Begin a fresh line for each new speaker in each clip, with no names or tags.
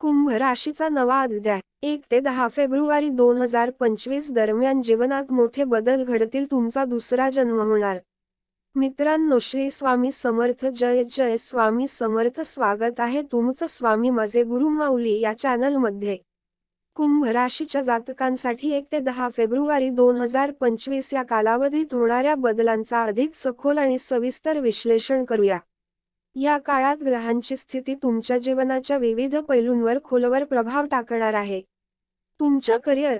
कुंभ राशीचा नवा अध्याय. एक ते दहा फेब्रुवारी दोन हजार पंचवीस दरम्यान जीवनात मोठे बदल घडतील तुमचा दुसरा जन्म होणार. मित्रांनो श्री स्वामी समर्थ जय जय स्वामी समर्थ. स्वागत आहे तुमचं स्वामी माझे गुरु माऊली या चॅनलमध्ये. कुंभ राशीच्या जातकांसाठी एक ते दहा फेब्रुवारी दोन हजार पंचवीस या कालावधीत होणाऱ्या बदलांचा अधिक सखोल आणि सविस्तर विश्लेषण करूया. या काळात ग्रहांची स्थिती तुमच्या जीवनाच्या विविध पैलूंवर खोलवर प्रभाव टाकणार आहे. तुमच्या करिअर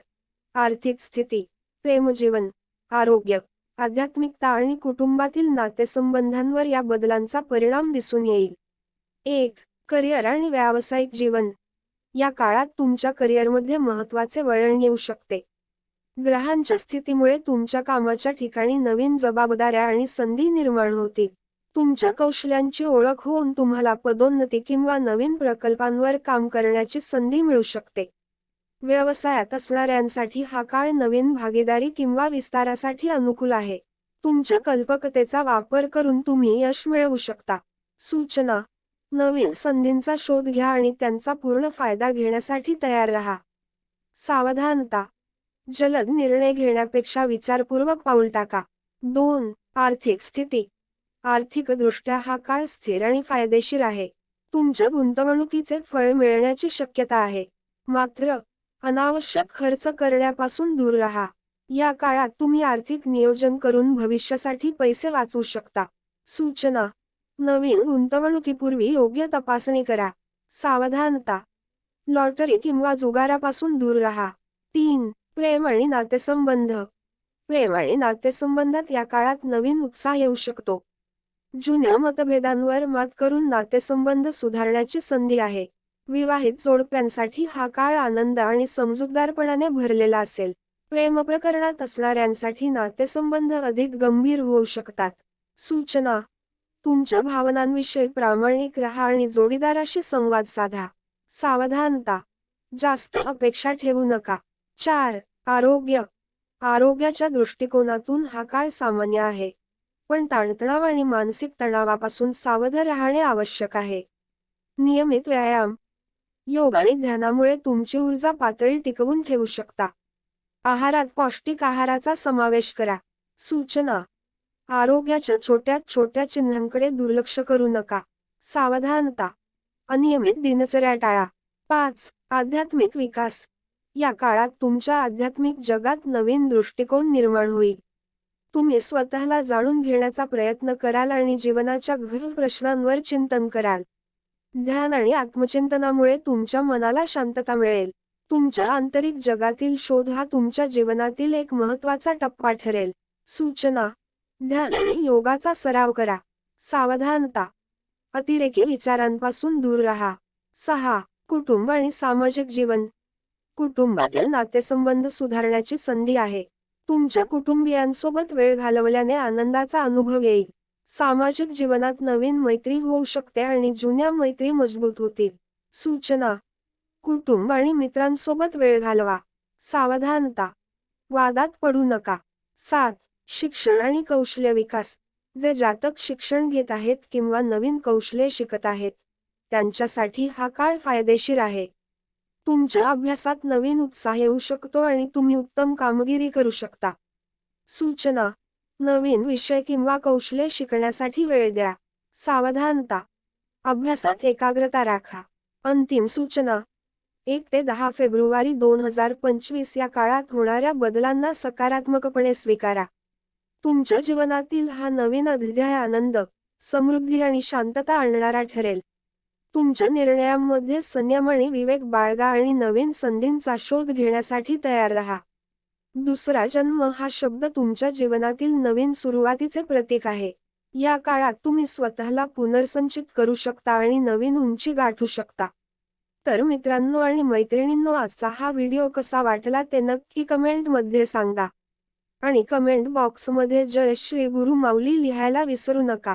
आर्थिक स्थिती प्रेमजीवन आरोग्य आध्यात्मिकता आणि कुटुंबातील नातेसंबंधांवर या बदलांचा परिणाम दिसून येईल. एक करिअर आणि व्यावसायिक जीवन. या काळात तुमच्या करिअरमध्ये महत्त्वाचे वळण येऊ शकते. ग्रहांच्या स्थितीमुळे तुमच्या कामाच्या ठिकाणी नवीन जबाबदाऱ्या आणि संधी निर्माण होतील. तुमच्या कौशल्यांची ओळख होऊन तुम्हाला पदोन्नती किंवा नवीन प्रकल्पांवर काम करण्याची संधी मिळू शकते. व्यवसायात असणाऱ्यांसाठी हा काळ नवीन भागीदारी किंवा विस्तारासाठी अनुकूल आहे. तुमच्या कल्पकतेचा वापर करून तुम्ही यश मिळवू शकता. सूचना. नवीन संधींचा शोध घ्या आणि त्यांचा पूर्ण फायदा घेण्यासाठी तयार राहा. सावधानता. जलद निर्णय घेण्यापेक्षा विचारपूर्वक पाऊल टाका. दोन. आर्थिक स्थिती. आर्थिकदृष्ट्या हा काळ स्थिर आणि फायदेशीर आहे. तुमच्या गुंतवणुकीचे फळ मिळण्याची शक्यता आहे. मात्र अनावश्यक खर्च करण्यापासून दूर राहा. या काळात तुम्ही आर्थिक नियोजन करून भविष्यासाठी पैसे वाचवू शकता. सूचना. नवीन गुंतवणुकीपूर्वी योग्य तपासणी करा. सावधानता. लॉटरी किंवा जुगारापासून दूर राहा. तीन. प्रेम आणि नातेसंबंध. प्रेम आणि नातेसंबंधात या काळात नवीन उत्साह येऊ शकतो. जुन्या मतभेदांवर मात करून नातेसंबंध सुधारण्याची संधी आहे. विवाहित जोडप्यांसाठी हा काळ आनंद आणि समजूतदारपणाने भरलेला असेल. प्रेम प्रकरणात असणाऱ्यांसाठी नातेसंबंध अधिक गंभीर होऊ शकतात. सूचना. तुमच्या भावनांविषयी प्रामाणिक राहा आणि जोडीदाराशी संवाद साधा. सावधानता. जास्त अपेक्षा ठेवू नका. चार. आरोग्य. आरोग्याच्या दृष्टिकोनातून हा काळ सामान्य आहे. पण ताणतणाव आणि मानसिक तणावापासून सावध राहणे आवश्यक आहे. नियमित व्यायाम योग आणि ध्यानामुळे तुमची ऊर्जा पातळी टिकवून ठेवू शकता. आहारात पौष्टिक आहाराचा समावेश करा. सूचना आरोग्याच्या छोट्या छोट्या चिन्हांकडे दुर्लक्ष करू नका. सावधानता अनियमित दिनचर्या टाळा. पाच आध्यात्मिक विकास. या काळात तुमच्या आध्यात्मिक जगात नवीन दृष्टिकोन निर्माण होईल. तुम्ही स्वतःला जाणून घेण्याचा प्रयत्न कराल आणि जीवनाच्या गहन प्रश्नांवर चिंतन कराल. ध्यान आणि आत्मचिंतनामुळे तुमच्या मनाला शांतता मिळेल. तुमच्या आंतरिक जगातील शोध हा तुमच्या जीवनातील एक महत्त्वाचा टप्पा ठरेल. सूचना. ध्यान आणि योगाचा सराव करा. सावधानता. अतिरेकी विचारांपासून दूर राहा. सहा. कुटुंब आणि सामाजिक जीवन. कुटुंबातील नातेसंबंध सुधारण्याची संधी आहे. तुमच्या कुटुंबियांसोबत वेळ घालवल्याने आनंदाचा अनुभव येईल. सामाजिक जीवनात नवीन मैत्री होऊ शकते आणि जुन्या मैत्री मजबूत होतील. सूचना. कुटुंब आणि मित्रांसोबत वेळ घालवा. सावधानता. वादात पडू नका. सात शिक्षण आणि कौशल्य विकास. जे जातक शिक्षण घेत आहेत किंवा नवीन कौशल्ये शिकत आहेत. त्यांच्यासाठी हा काळ फायदेशीर आहे. तुमच्या अभ्यासात नवीन उत्साह येऊ शकतो आणि तुम्ही उत्तम कामगिरी करू शकता. सूचना. नवीन विषय किंवा कौशल्य शिकण्यासाठी वेळ द्या. सावधानता. अभ्यासात एकाग्रता राखा. अंतिम सूचना. एक ते दहा फेब्रुवारी दोन हजार पंचवीस या काळात होणाऱ्या बदलांना सकारात्मकपणे स्वीकारा. तुमच्या जीवनातील हा नवीन अध्याय आनंद समृद्धी आणि शांतता आणणारा ठरेल. तुमच्या निर्णयांमध्ये संयम आणि विवेक बाळगा आणि नवीन संधींचा शोध घेण्यासाठी तयार राहा. दुसरा जन्म हा शब्द तुमच्या जीवनातील नवीन सुरुवातीचे प्रतीक आहे. या काळात तुम्ही स्वतःला पुनर्संचित करू शकता आणि नवीन उंची गाठू शकता. तर मित्रांनो आणि मैत्रिणींनो आजचा हा व्हिडिओ कसा वाटला ते नक्की कमेंटमध्ये सांगा. आणि कमेंट बॉक्समध्ये जय श्री गुरु माऊली लिहायला विसरू नका.